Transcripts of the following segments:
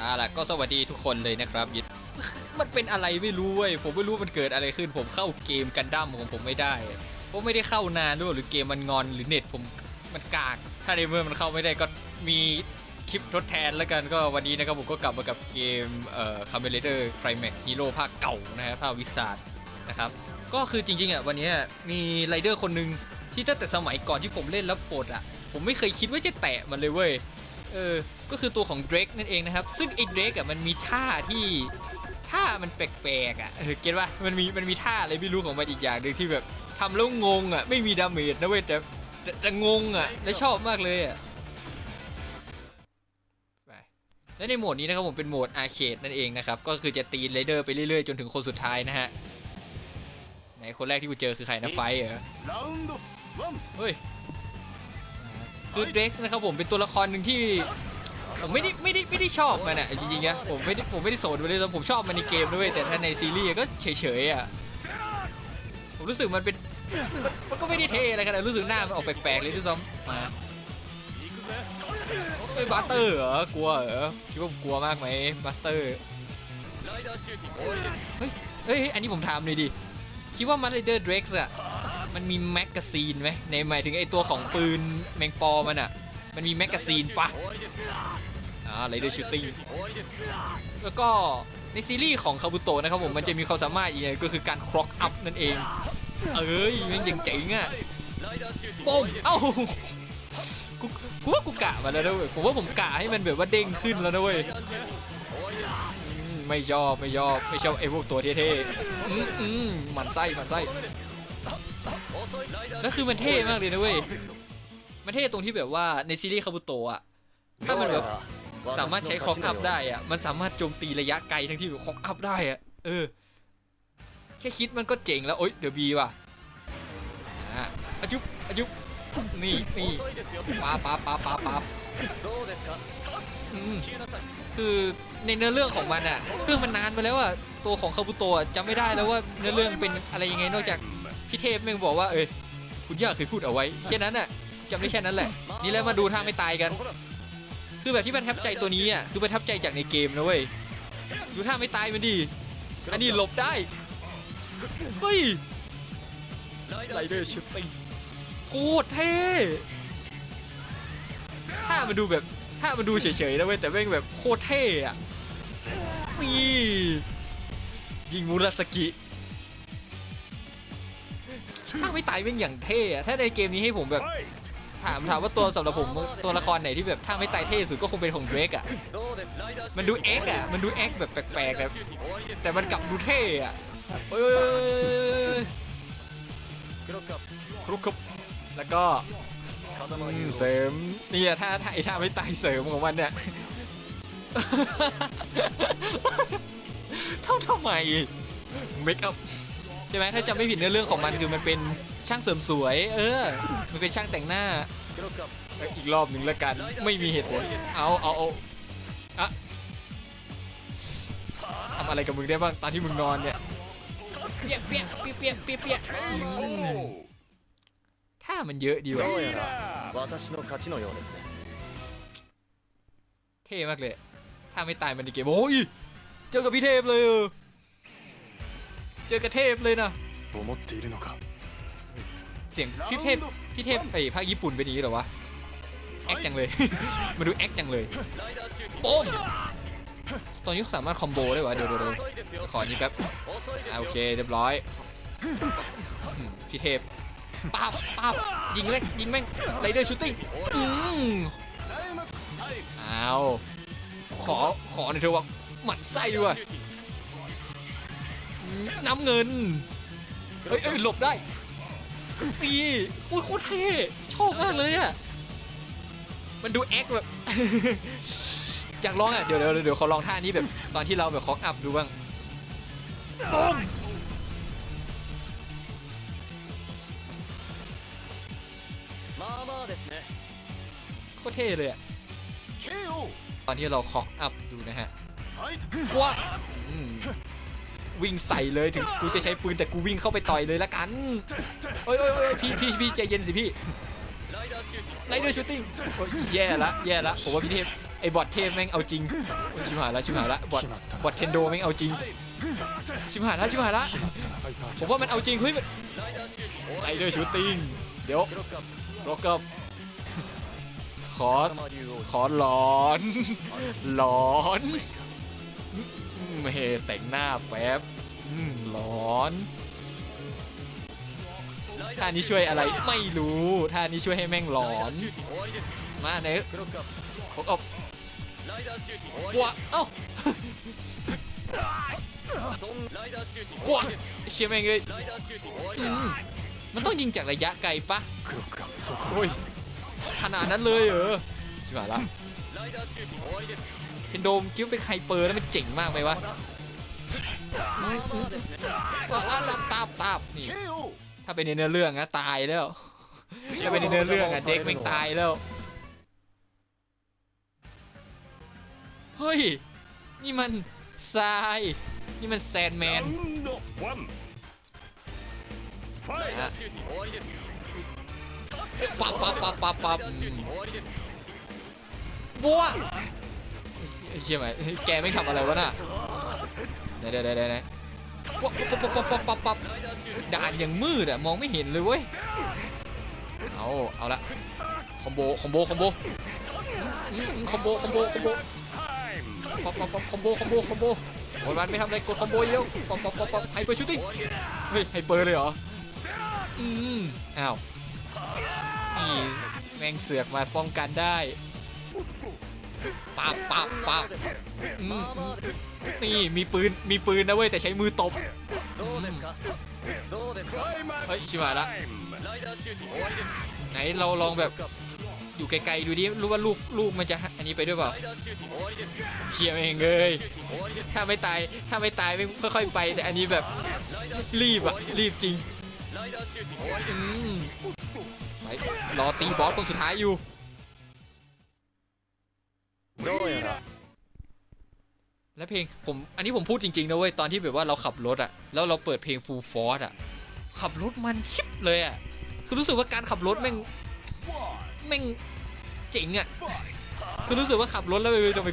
อ่าล่ะก็สวัสดีทุกคนเลยนะครับยิดมันเป็นอะไรไม่รู้เว้ยผมไม่รู้มันเกิดอะไรขึ้น ผมเข้าเกมกันดั้มของผมไม่ได้ผมไม่ได้เข้านานด้วยหรือเกมมันงอนหรือเน็ตผมมันกาก ถ้าในเมื่อมันเข้าไม่ได้ก็มีคลิปทดแทนแล้วกันก็วันนี้นะครับผมก็กลับมากับเกมเอ่อ Kamen Rider Climax Hero ภาคเก่านะฮะภาควิสาดนะครับก็คือจริงๆอะวันนี้มีไรเดอร์คนหนึ่งที่ตั้งแต่สมัยก่อนที่ผมเล่นแล้วปลดอะผมไม่เคยคิดว่าจะแตะมันเลยเว้ยเออ ก็คือตัวของเดรกนั่นเองนะครับ ซึ่งไอ้เดรกอะมันมีท่าที่ท่ามันแปลกๆอะเก็ตว่ามันมีมันมีท่าอะไรไม่รู้ของมันอีกอย่างหนึ่งที่แบบทำแล้วงงอะไม่มีดาเมจนะเว้ยแต่แต่งงอะและชอบมากเลยอะและในโหมดนี้นะครับผมเป็นโหมดอาเคดนั่นเองนะครับ ก็คือจะตีนไรเดอร์ไปเรื่อยๆ จนถึงคนสุดท้ายนะฮะไนคนแรกที่กูเจอคือใครนะไฟเหรอเฮ้ยคือเดรกนะครับผมเป็นตัวละครหนึ่งที่ ผมไม่ได้ไม่ได้ไม่ได้ชอบมันอะจริงๆนะผมไม่ได้ผมไม่ได้โสดนเลยผมชอบมันในเกมด้วยแต่ถ้าในซีรีส์ก็เฉยๆอะผมรู้สึกมันเป็นมันมันก็ไม่ได้เทอะไรขนาดรู้สึกหน้ามันออกแปลกๆเลยทุกซ้ำมาเอ้ยบัสเตอร์เหรอกลัวเหรอคิดว่าผมกลัวมากไหมบัสเตอร์เฮ้ยเฮ้ยอันนี้ผมถามเลยดิคิดว่ามาริเดอร์ดร็กส์อะมันมีแม็กกาซีนไหมในหมายถึงไอตัวของปืนแมงปอมันอะมันมีแม็กกาซีนปะ ไรเดอร์ชูตติ้งแล้วก็ในซีรีส์ของคาบุโตะนะครับผมมันจะมีความสามารถอีกอย่างก็คือการคร็อกอัพนั่นเอง เอ้ยมันยังเจ๋งอะปมเอ้ากูว่ากูกะมาแล้วเว้ยผมว่าผมกะให้มันแบบว่าเด้งขึ้นแล้วนะเว้ยไม่ชอบไม่ชอบไม่ชอบไอ้พวกตัวเท่ๆมันไส้มันไส้แล้วคือมันเท่มากเลยนะเว้ยมันเท่ตรงที่แบบว่าในซีรีส์คาบุโตะอะถ้ามันแบบ สามารถใช้คอกอัพได้อะมันสามารถโจมตีระยะไกลทั้งที่อยู่คอกอัพได้อะเออ แค่คิดมันก็เจ๋งแล้วโอ๊ยเดี๋ยวบีว่ะอะอจุบอจุบนี่นี่ป้าป้าป้าป้าป้าคือในเนื้อเรื่องของมันอะเรื่องมันนานมาแล้วอะตัวของคาบุโตะจำไม่ได้แล้วว่าเนื้อเรื่องเป็นอะไรยังไงนอกจากพี่เทพแม่งบอกว่าเอ้ยคุณย่าเคยพูดเอาไว้แค่นั้นอะจำได้แค่นั้นแหละ นี่แล้วมาดูถ้าไม่ตายกัน คือแบบที่ประทับใจตัวนี้อะคือประทับใจจากในเกมนะเว้ยดูท่าไม่ตายมันดีอันนี้หลบได้เฮ้ยไรเดอร์ชุติงโคตรเท่ถ้ามันดูแบบถ้ามันดูเฉยๆนะเว้ยแต่แม่งแบบโคตรเท่อะนี่ยิงมูรัสกิถ้าไม่ตายแม่งอย่างเท่อะถ้าในเกมนี้ให้ผมแบบ ถามถามว่าตัวสำหรับผมตัวละครไหนที่แบบถ้าไม่ตายเท่สุดก็คงเป็นของเดรกอะมันดูเอ็กอะมันดูเอ็กแบบแปลกๆแบบแต่มันกลับดูเท่อะครุกครับแล้วก็เสริมเนี่ยถ้าถ้าไอ้าไม่ตายเสริมของมันเนี่ยเท่าทำไมเมคอัพใช่ไหมถ้าจำไม่ผิดเนื้อเรื่องของมันคือมันเป็น ช่างเสริมสวย เออ มันเป็นช่างแต่งหน้า อีกรอบหนึ่งแล้วกัน ไม่มีเหตุผล เอาเอาเอาอะทำอะไรกับมึงได้บ้างตอนที่มึงนอนเนี่ย เปียกเปียกเปียกเปียกเปียยกถ้ามันเยอะดีวะเท่มากเลย ถ้าไม่ตายมันดีเกมโอ้ย เจอกับพี่เทพเลย เจอกับเทพเลยนะ เสียงพี่เทพพี่เทพไอ้ภาคญี่ปุ่นเป็นย่งนี้หรอวะแอคจังเลย มาดูแอคจังเลยปมตอนนี้สามารถคอมโบได้วะเดี๋ยวเดี๋ยวขอนี้แป๊บโอเคเรียบร้อยพี่เทพป้าบป้าบยิงเล็กยิงแม่งไรเดอร์ชูตติ้งอืมเอาขอขอหน่อเธอว่าหมัดไส้ด้วยน้ำเงิน เอ้ยเอ้ยหลบได้ ปีโคตรเท่ชอบมากเลยอะ มันดูแอ็กแบบ อยากลองอะ เดี๋ยวเดี๋ยวเดี๋ยวเขาลองท่านี้แบบ ตอนที่เราแบบขอกอัพดูบ้างปุ้มโคตรเท่เลยอะ ตอนที่เราคอกอัพดูนะฮะกว้าวิ่งใส่เลยถึงกูจะใช้ปืนแต่กูวิ่งเข้าไปต่อยเลยละกัน อ้ยโอ้ยโอ้ยพี่พี่พี่ใจเย็นสิพี่ไลเดอร์ชูตติ้งแย่ละแย่ละผมว่าพี่เทพไอ้บอทเทพแม่งเอาจริงชิมหายละชิมหายละบอทบอทเทนโดแม่งเอาจริงชิมหายละชิมหายละผมว่ามันเอาจริงเฮ้ยไลเดอร์ชูตติ้งเดี๋ยวโรกับขอขอหลอนหลอนเฮแต่งหน้าแป๊บหลอน ท่านี้ช่วยอะไรไม่รู้ท่านี้ช่วยให้แม่งหลอน มาเนอะขอบปวเอ้าปัวเชี่ยแม่งเลยมันต้องยิงจากระยะไกลปะโอ้ยขนาดนั้นเลยเหรอชิบะายละเชนโดมคิดว่าเป็นใครเปิดแล้วมันเจ๋งมากไหมวะตับตับตับนี่ ถ้าเป็นในเนื้อเรื่องอะตายแล้ว ถ้าเป็นในเนื้อเรื่องอะเด็กแม่งตายแล้ว เฮ้ย นี่มันทราย นี่มันแซนแมนปั๊บปั๊บปั๊บปั๊บปั๊บบัวเชี่ยไหมแกไม่ทำอะไรวะน่ะเดี๋ยวเดี๋ยวเดี๋ยว ปั๊บปปปปปด่านอย่างมืดอะมองไม่เห็นเลยเว้ยเอาเอาละคอมโบคอมโบคอมโบคอมโบคอมโบคอมโบปปปคอมโบคอมโบคอมโบโอวันไม่ทำอะไรกดคอมโบเดียวปั๊บปั๊บปั๊บปบไฮเปอร์ชูติ้งเฮ้ยไฮเปอร์เลยเหรออืมอ้าวนี่แมงเสือกมาป้องกันได้ ปับปับปับนี่มีปืนมีปืนนะเว้ยแต่ใช้มือตบเฮ้ยชิบหายละไหนเราลองแบบอยู่ไกลๆดูดิรู้ว่าลูกลูกมันจะอันนี้ไปด้วยเปล่าเขี่ยเองเลยถ้าไม่ตายถ้าไม่ตายไม่ค่อยๆไป แต่อันนี้แบบรีบอะรีบจริงไปรอตีบอสคนสุดท้ายอยู่ โดยเหรอและเพลงผมอันนี้ผมพูดจริงๆนะเว้ยตอนที่แบบว่าเราขับรถอะแล้วเราเปิดเพลง Full Force อะขับรถมันชิบเลยอะคือรู้สึกว่าการขับรถแม่งแม่งเจ๋งอะคือรู้สึกว่าขับรถแล้วจะไป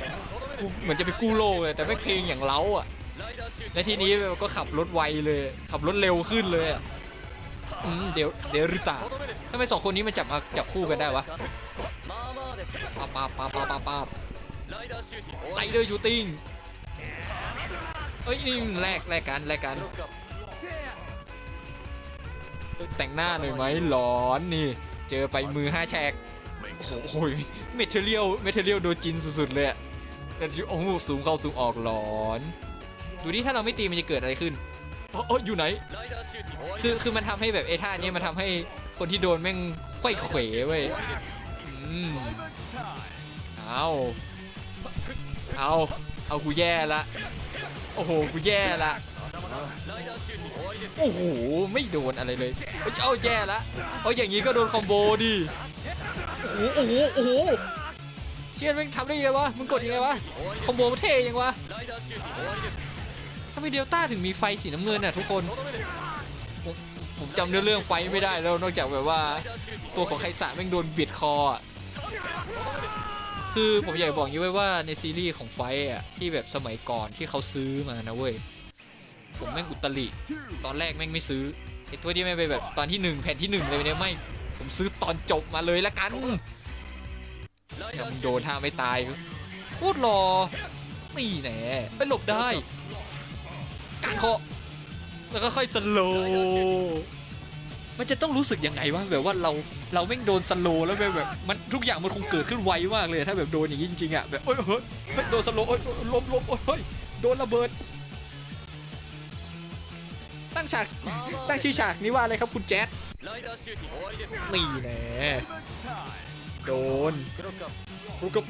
กูเหมือนจะไปกู้โลกเลยแต่ไม่เพลงอย่างเล้าอะและทีนี้ก็ขับรถไวเลย ขับรถเร็วขึ้นเลยอะเดี๋ยวเดี๋ยวริตาทำไมสองคนนี้มันจับมาจับคู่กันได้วะปาปาปาปาปาปา ไลเดอร์ชูติงเอ้ยนี่แลกแลกกันแลกกันแต่งหน้าหน่อยไหมหลอนนี่ เจอไปมือห้าแฉกโอ้โหเมทัลเลียลเมทัลเลียลโดจินสุดๆเลยแต่ที่โอ้โหสูงเข้าสูงออกหลอน ดูดิถ้าเราไม่ตีมันจะเกิดอะไรขึ้นโอ้อยู่ไหน คือคือมันทำให้แบบเอท่าเนี้ยมันทำให้คนที่โดนแม่งค่อยเขวเว้ยอ้า เอาเอากูแย่ละโอ้โหกูแย่ละโอ้โหไม่โดนอะไรเลยเอาแย่ละเอาอย่างงี้ก็โดนคอมโบดิโอ้โหโอ้โหโอ้โหเชี่ยมึงทำได้ยังไงวะมึงกดยังไงวะคอมโบเท่ยังวะทำไมเดลต้าถึงมีไฟสีน้ำเงินน่ะทุกคนผมผมจำเนื้อเรื่องไฟไม่ได้แล้วนอกจากแบบว่า ตัวของไคสะแม่งโดนบีดคอ คือผมอยากบอกนี้ไว้ว่าในซีรีส์ของไฟอะที่แบบสมัยก่อนที่เขาซื้อมานะเว้ยผมแม่งอุตลิ ตอนแรกแม่งไม่ซื้อไอ้ตัวที่แม่งไปแบบตอนที่หนึ่งแผ่นที่หนึ่งเลยเนี่ยไม่ ผมซื้อตอนจบมาเลยละกันทงโดนท่าไม่ตายโคตรรอนี่แหน่ไปหลบได้การเคาะแล้วก็ค่อยสโลมันจะต้องรู้สึกยังไงวะแบบว่าเรา เราแม่งโดนสโลแล้วแบบมันทุกอย่างมันคงเกิดขึ้นไวมากเลยถ้าแบบโดนอย่างนี้จริงๆอะแบบเอ้ยเฮ้ยโดนสโลเอ้ยล้มล้มเอ้ยโดนระเบิด ตั้งฉากตั้งชื่อฉากนี้ว่าอะไรครับคุณแจ๊ดนี่แน่โดนครุกับ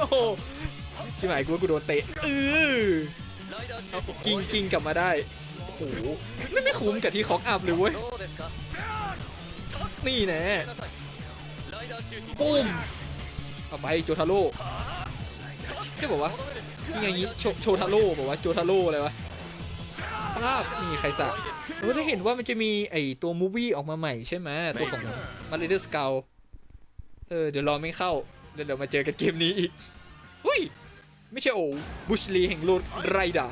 โอ้ใช่ไหมกูว่ากูโดนเตะเออเอากิ้งกิ้งกลับมาได้โอ้โหไม่ไม่คุ้มกับที่คองอัพเลยเว้ย นี่แน่ปุ้มเอาไปโจทาโร่ใช่ป่าวะนี่ไงงี้โจทาโร่บอกว่าโจทาโร่อะไรวะภาพมีใครสักเออถ้าเห็นว่ามันจะมีไอตัวมูวี่ออกมาใหม่ใช่ไหมตัวของมาริเดอร์สเกลเออเดี๋ยวรอไม่เข้าเดี๋ยวมาเจอกันเกมนี้อีกเฮ้ยไม่ใช่โอ้บุชลีแห่งโลดไรดา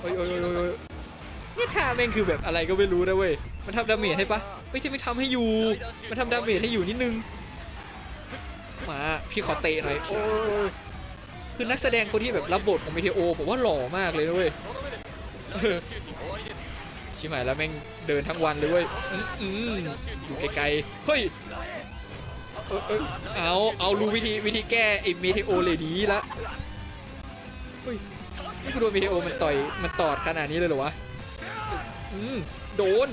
โอ้ยโอ้ยโอ้ยนี่ท่าแม่งคือแบบอะไรก็ไม่รู้นะเว้ยมันทำดาเมจให้ปะ ไฮ้ยจะไม่ทำให้อยู่ มันทำดาเมจให้อยู่นิดนึง มาพี่ขอเตะหน่อย โอ้คือนักแสดงคนที่แบบรับบทของเมเทโอผมว่าหล่อมากเลยด้ว้ยชิมายแล้วแม่งเดินทั้งวันเลยเว้ยอยู่ไกลๆ เฮ้ย เออเออา เอารู้วิธีวิธีแก้ไอ้เมเทโอเลยดีละ เฮ้ยนี่กูโดนเมเทโอมันต่อยมันตอดขนาดนี้เลยเหรอวะ อืม โดน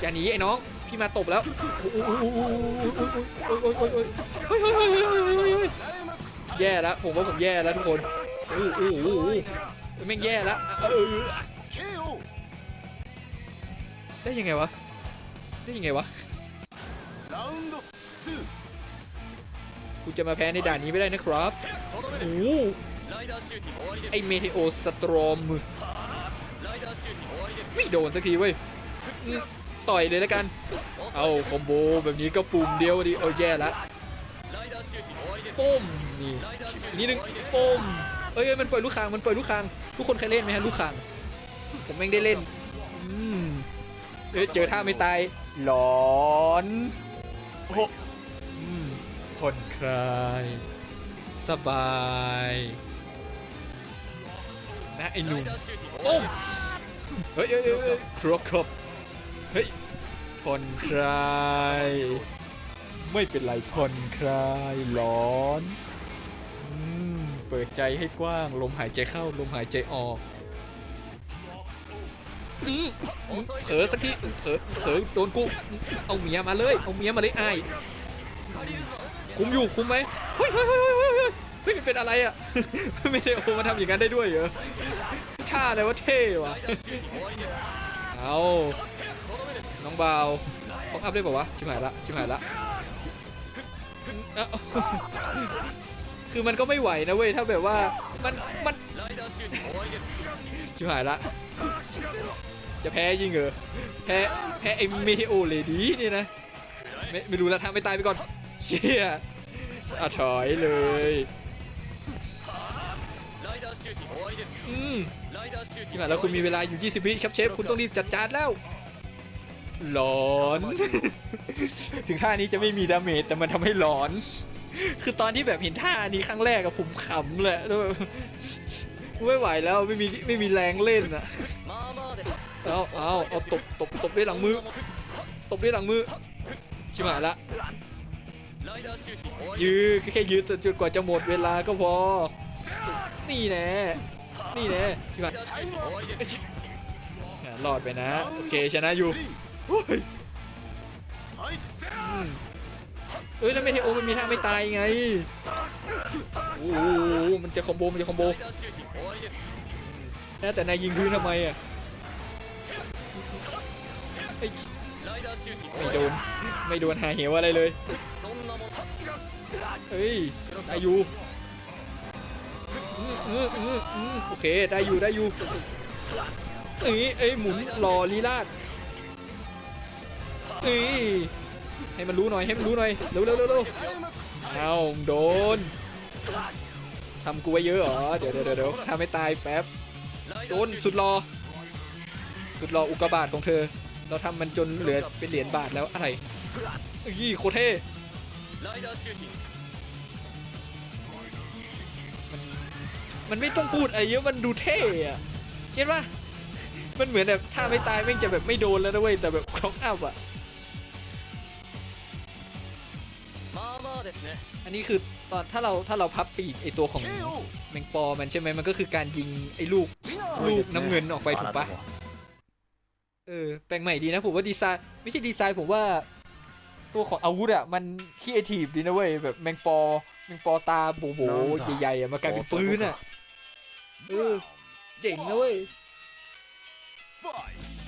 อย่าหนีไอ้น้องพี่มาตบแล้วแย่แล้วผมว่าผมแย่แล้วทุกคนโอ้โหแม่งแย่แล้วเออได้ยังไงวะได้ยังไงวะคุณจะมาแพ้ในด่านนี้ไม่ได้นะครับโอ้ไอเมเทโอสตรอมไม่โดนสักทีเว้ย ต่อยเลยแล้วกัน เอาคอมโบแบบนี้ก็ปุ่มเดียวดีเอาแย่ละปุ่มนี่นี่หนึ่งปุ่มเอ้ยมันปล่อยลูกคางมันปล่อยลูกคางทุกคนเคยเล่นไหมฮะลูกคางผมแม่งได้เล่นเอ้ยเจอท่าไม่ตายหลอนโอ้ผ่อนคลายสบายนะไอ้หนุ่มปุ่มเฮ้ยเฮ้ยเฮ้ยครอวครับ เฮ้ยผ่อนคลาย ไม่เป็นไรผ่อนคลายร้อนอเปิดใจให้กว้าง ลมหายใจเข้า ลมหายใจออกอืมเผลอสักทีเผลอเผลอโดนกู เอาเมียมาเลย เอาเมียมาเลยไอ้คุมอยู่คุมไหมเฮ้ยเฮ้ยเฮ้ยเฮ้ยเฮ้ยเฮ้ยมันเป็นอะไรอะ ไม่ได้โอมาทำอย่างนั้นได้ด้วยเหรอท่าอะไรวะเท่ว่ะเอา บาวฟองอัพได้ป่าวะ ชิบหายละ ชิบหายละ คือมันก็ไม่ไหวนะเว้ย ถ้าแบบว่า มัน มัน ชิบหายละ จะแพ้จริงเหรอ แพ้ แพ้ไอ้เมโอเลดี้นี่นะ ไม่ไม่รู้แล้วทางไปตายไปก่อน เชี่ยอะถอยเลยอืมชิบหายแล้วคุณมีเวลาอยู่ 20 วิครับเชฟ คุณต้องรีบจัดจานแล้ว ร้อน ถึงท่านี้จะไม่มีดาเมจแต่มันทำให้ร้อน คือตอนที่แบบเห็นท่านี้ครั้งแรกอะผมขำเลยไม่ไหวแล้วไม่มีไม่มีแรงเล่นอะเอาเอาเอาตบตบตบด้วยหลังมือ ตบด้วยหลังมือชิมาละยื้อแค่ยื้อจนกว่าจะหมดเวลาก็พอ นี่แน่นี่แน่ชิบะรอดไปนะ โอเคชนะอยู่ เฮ้ยเอ้ยแล้วเมเทโอมันมีท่าไม่ตายไงโอ้มันจะคอมโบมันจะคอมโบแต่นายยิงพื้นทำไมอะไม่โดนไม่โดนหาเหวอะไรเลยเอ้ยได้อยู่โอเคได้อยู่ได้อยู่เอ้ยอ้หมุนหล่อลีลาด นี่ให้มันรู้หน่อยให้มันรู้หน่อยเร็วเร็วเร็วเร็วเอาโดนทำกูไว้เยอะเหรอเดี๋ยวเดี๋ยวเดี๋ยวทำให้ตายแป๊บโดนสุดรอ สุดรออุกกาบาตของเธอ เราทำมันจนเหลือเป็นเหรียญบาทแล้วอะไรอี้โคเท่มันไม่ต้องพูดอะไรเยอะมันดูเท่อะเก็ว่ามันเหมือนแบบถ้าไม่ตายแม่งจะแบบไม่โดนแล้วนะเว้ยแต่แบบคล็อกอัพอะ เนี่ยอันนี้คือตอนถ้าเราถ้าเราพับปีกไอตัวของแมงปอมันใช่ไหมมันก็คือการยิงไอลูกลูกน้ำเงินออกไปถูกปะเออแปลงใหม่ดีนะผมว่าดีไซน์ไม่ใช่ดีไซน์ผมว่า ตัวของอาวุธอะมันคีไอทีฟดีนะเว้ยแบบแมงปอแมงปอตาโบโบใหญ่ๆอะมากลายเป็นปืนอะเออเจ๋งนะเว้ย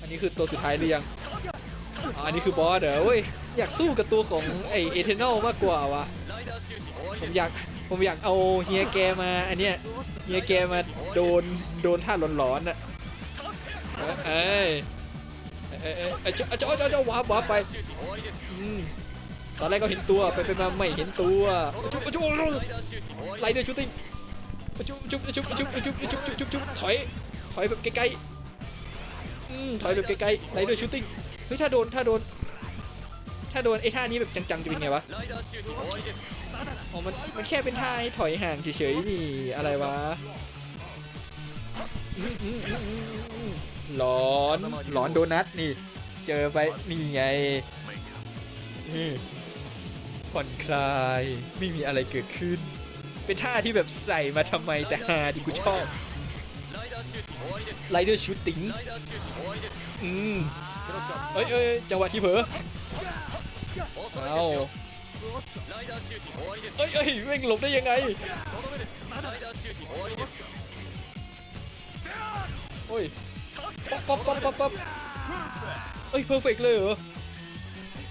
อันนี้คือตัวสุดท้ายหรือยังอันนี้คือบอสเหรอเว้ยอยากสู้กับตัวของไอเอเทนอลมากกว่าวะ ผมอยากผมอยากเอาเฮียแกมาอันเนี้ยเฮียแกมาโดนโดนท่าหลอนๆอะเอ้ยเอ้ยเอ้ยเจ้าเจ้าเจ้าวาบาไปตอนแรกก็เห็นตัวไปไปมาไม่เห็นตัวจุ๊บจุ๊บไล่เดือชูติงจุ๊บจุ๊บจุ๊บจุ๊บจุ๊บจุ๊บจุ๊บจุ๊บถอยถอยแบบใกล้ๆอืมถอยแบบใกล้ๆไล่เดือชูติงเฮ้ยถ้าโดนถ้าโดน ถ้าโดนไอ้ท่านี้แบบจังๆจะเป็นไงวะอ๋มันมันแค่เป็นท่าให้ถอยห่างเฉยๆนี่อะไรวะหลอนหลอนโดนัทนี่ เจอไฟนี่ไงผ่อนคลายไม่มีอะไรเกิดขึ้น เป็นท่าที่แบบใส่มาทำไมแต่ฮาที่กูชอบไรเดอร์ชูตติ้งอืมเอ้ยเอ้ยจังหวะที่เผลอ เอาเอ้ยเอ้ยเว่งหลบได้ยังไงโอ้ยป๊อปป๊อปป๊อปก๊อบเอ้ยเพอร์เฟกเลยเหรอ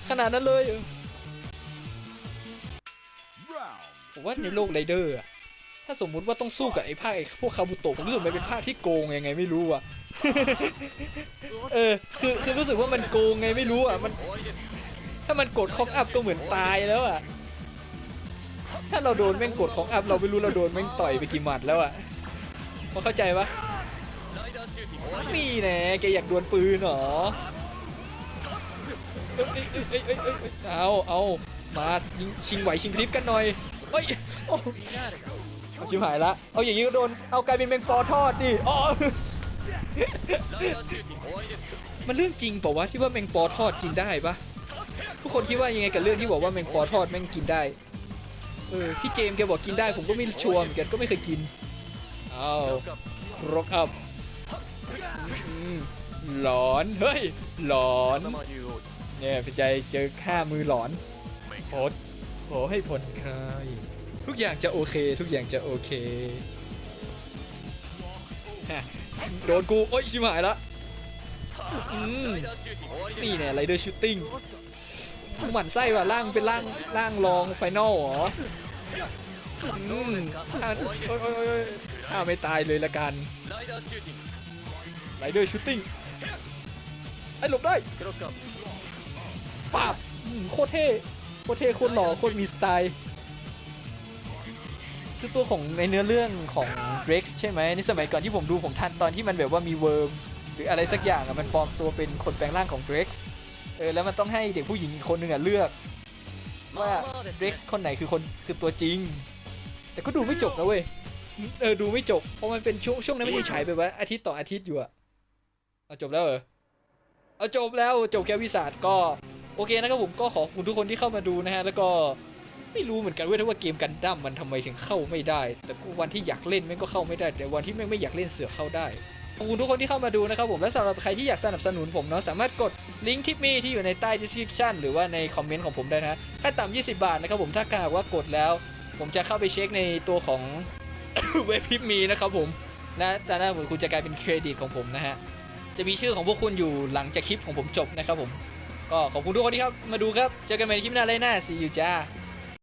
ขนาดนั้นเลยผมว่าในโลกไรเดอร์ถ้าสมมุติว่าต้องสู้กับไอ้ภาคไอ้พวกคาบุโตะผมรู้สึกมันเป็นภาคที่โกงยังไงไม่รู้อะ เออ คือคือรู้สึกว่ามันโกงไงไม่รู้อะ มัน ถ้ามันกดขอกอัพก็เหมือนตายแล้วอะ ถ้าเราโดนแม่งกดขอกอัพเราไม่รู้เราโดนแม่งต่อยไปกี่หมัดแล้วอะพอเข้าใจปะนี่แน่แกอยากดวลปืนหรอ เอาเอามาชิงไหวชิงคลิปกันหน่อยเฮ้ยโอ้ชิบหายละ เอาอย่างนี้ก็โดน เอากลายเป็นแมงปอทอดดิอ๋อมันเรื่องจริงป่าวะที่ว่าแมงปอทอดกินได้ปะ ทุกคนคิดว่ายังไงกับเรื่องที่บอกว่าแมงปอทอดแม่งกินได้ เออพี่เจมแกบอกกินได้ ผมก็ไม่ชัวร์เหมือนกันก็ไม่เคยกินอาครกอับหลอน เฮ้ย หลอน เนี่ยพี่ใจเจอข้ามือหลอนโคตขอให้ผ่อนคลาย ทุกอย่างจะโอเค ทุกอย่างจะโอเค โดนกู โอ้ยชิมหายละนี่เนี่ยไรเดอร์ชูตติ้ง หมั่นไส้ป่ะร่างเป็นร่างร่างรองไฟนอลเหรออืมถ้าโอ้ยโอ้ยถ้าไม่ตายเลยละกันไรเดอร์ชูตติ้งไอ้หลบได้ปาบโคตรเท่โคตรเท่โคตรหล่อโคตรมีสไตล์คือตัวของในเนื้อเรื่องของเดรกใช่ไหมในสมัยก่อนที่ผมดูผมทันตอนที่มันแบบว่ามีเวิร์มหรืออะไรสักอย่างอะมันปลอมตัวเป็นคนแปลงร่างของเดรก เออแล้วมันต้องให้เด็กผู้หญิงอีกคนหนึ่งอะเลือกว่า Drex คนไหนคือคนคือตัวจริง แต่ก็ดูไม่จบนะเว้ยเออดูไม่จบเพราะมันเป็นช่วงช่วงนั้นไม่ได้ฉายไปว่าอาทิตย์ต่ออาทิตย์อยู่อะเอาจบแล้วเหรอเอาจบแล้วจบแค่วิสาดก็โอเคนะครับผมก็ขอบคุณทุกคนที่เข้ามาดูนะฮะแล้วก็ไม่รู้เหมือนกันเว้ยว่าเกมกันดั้มมันทำไมถึงเข้าไม่ได้ แต่วันที่อยากเล่นแม่งก็เข้าไม่ได้ แต่วันที่แม่งไม่อยากเล่นเสือเข้าได้ ขอบคุณทุกคนที่เข้ามาดูนะครับผมและสำหรับใครที่อยากสนับสนุนผมเนาะสามารถกดลิงก์ทิปมีที่อยู่ในใต้ description หรือว่าในคอมเมนต์ของผมได้นะค่าต่ำ20 บาทนะครับผมถ้าหากว่ากดแล้ว ผมจะเข้าไปเช็คในตัวของ เว็บพิมมีนะครับผมและแต่หน้าเหมือนคุณจะกลายเป็นเครดิตของผมนะฮะจะมีชื่อของพวกคุณอยู่หลังจากคลิปของผมจบนะครับผม ก็ขอบคุณทุกคนที่ครับมาดูครับ เจอกันใหม่ในคลิปหน้าไรหน้า see you จ้า